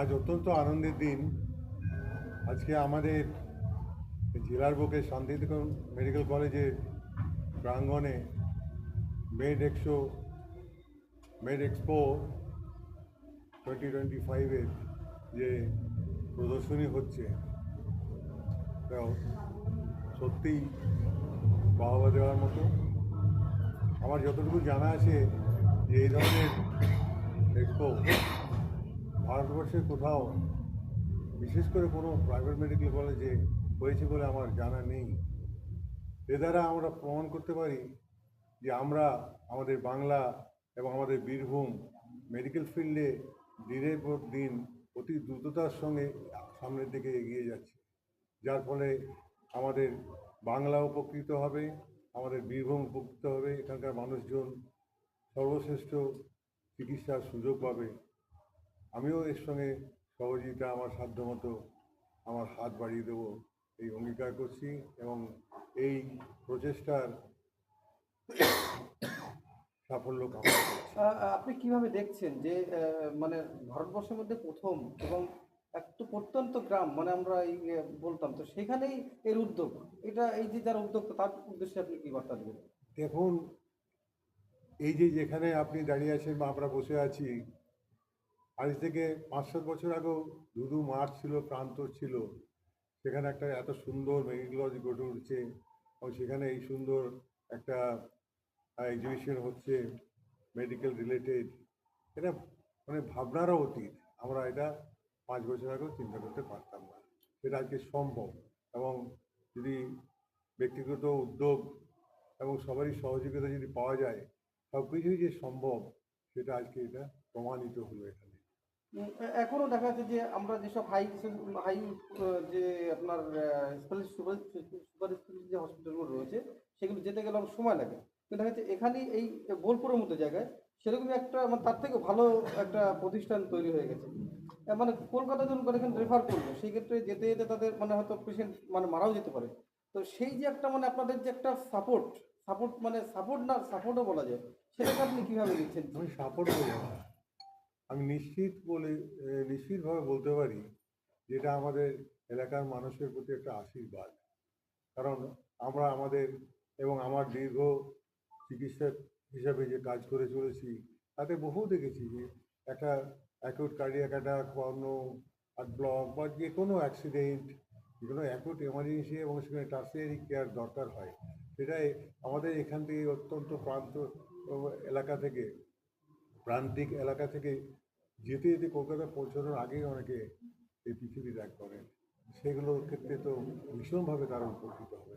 আজ অত্যন্ত আনন্দের দিন। আজকে আমাদের জেলার বুকে শান্তিনিকেতন মেডিকেল কলেজের প্রাঙ্গণে med expo med expo twenty twenty ফাইভের যে প্রদর্শনী হচ্ছে সত্যিই বাহবা দেওয়ার মতো। আমার যতটুকু জানা আছে যে এই ধরনের এক্সপো ভারতবর্ষের কোথাও, বিশেষ করে কোনো প্রাইভেট মেডিকেল কলেজে হয়েছে বলে আমার জানা নেই। এ দ্বারা আমরা প্রমাণ করতে পারি যে আমরা আমাদের বাংলা এবং আমাদের বীরভূম মেডিকেল ফিল্ডে দিনের পর দিন অতি দ্রুততার সঙ্গে সামনের দিকে এগিয়ে যাচ্ছে। যার ফলে আমাদের বাংলা উপকৃত হবে, আমাদের বীরভূম উপকৃত হবে, এখানকার মানুষজন সর্বশ্রেষ্ঠ চিকিৎসার সুযোগ পাবে। আমিও এর সঙ্গে সহযোগিতা আমার সাধ্যমতো আমার হাত বাড়িয়ে দেবো এই অঙ্গীকার করছি এবং এই প্রচেষ্টার সাফল্য আপনি কীভাবে দেখছেন যে মানে ভারতবর্ষের মধ্যে প্রথম এবং একটু প্রত্যন্ত গ্রাম মানে আমরা এই বলতাম তো সেখানেই এর উদ্যোগ এটা এই যে যারা উদ্যোক্তা তার উদ্দেশ্যে আপনি কি বার্তা দেবেন? দেখুন এই যে যেখানে আপনি দাঁড়িয়ে আছেন বা আমরা বসে আছি আজ থেকে পাঁচ সাত বছর আগেও ধুধু মাঠ ছিল প্রান্ত ছিল। সেখানে একটা এত সুন্দর মেডিকেল গড়ে উঠছে এবং সেখানে এই সুন্দর একটা এক্সিবিশন হচ্ছে মেডিকেল রিলেটেড এটা মানে ভাবনারও অতীত। আমরা এটা পাঁচ বছর আগেও চিন্তা করতে পারতাম না। সেটা আজকে সম্ভব এবং যদি ব্যক্তিগত উদ্যোগ এবং সবারই সহযোগিতা যদি পাওয়া যায় সব কিছুই যে সম্ভব, সেটা আজকে এটা প্রমাণিত হলো এখানে। উম, এ- এখনও দেখা যাচ্ছে যে আমরা যেসব হাই হাই যে আপনার সুপার সুপার যে হসপিটালগুলো রয়েছে সেগুলো যেতে গেলে অনেক সময় লাগে। কিন্তু দেখা যাচ্ছে এখানেই এই বোলপুরের মতো জায়গায় সেরকমই একটা মানে তার থেকে ভালো একটা প্রতিষ্ঠান তৈরি হয়ে গেছে। মানে কলকাতা যখন এখানে রেফার করব সেই ক্ষেত্রে যেতে যেতে তাদের মানে হয়তো পেশেন্ট মানে মারাও যেতে পারে। তো সেই যে একটা মানে আপনাদের যে একটা সাপোর্ট সাপোর্ট মানে সাপোর্ট না সাপোর্টও বলা যায় সেটাকে আপনি কীভাবে দিচ্ছেন সাপোর্ট আমি নিশ্চিত বলে নিশ্চিতভাবে বলতে পারি যেটা আমাদের এলাকার মানুষের প্রতি একটা আশীর্বাদ। কারণ আমরা আমাদের এবং আমার দীর্ঘ চিকিৎসক হিসাবে যে কাজ করে চলেছি, তাতে বহু দেখেছি যে একটা অ্যাকুট কার্ডিয়াক অ্যাটাক বা অন্য হার্ট ব্লক বা যে কোনো অ্যাক্সিডেন্ট যে কোনো অ্যাকুট এমার্জেন্সি এবং সেখানে টার্সিয়ারি কেয়ার দরকার হয়। সেটাই আমাদের এখান থেকে অত্যন্ত প্রান্ত এলাকা থেকে প্রান্তিক এলাকা থেকে যেতে যেতে কলকাতা পৌঁছানোর আগেই অনেকে এই পৃথিবী ত্যাগ করে সেগুলোর ক্ষেত্রে তো ভীষণভাবে তারা উপকৃত হবে।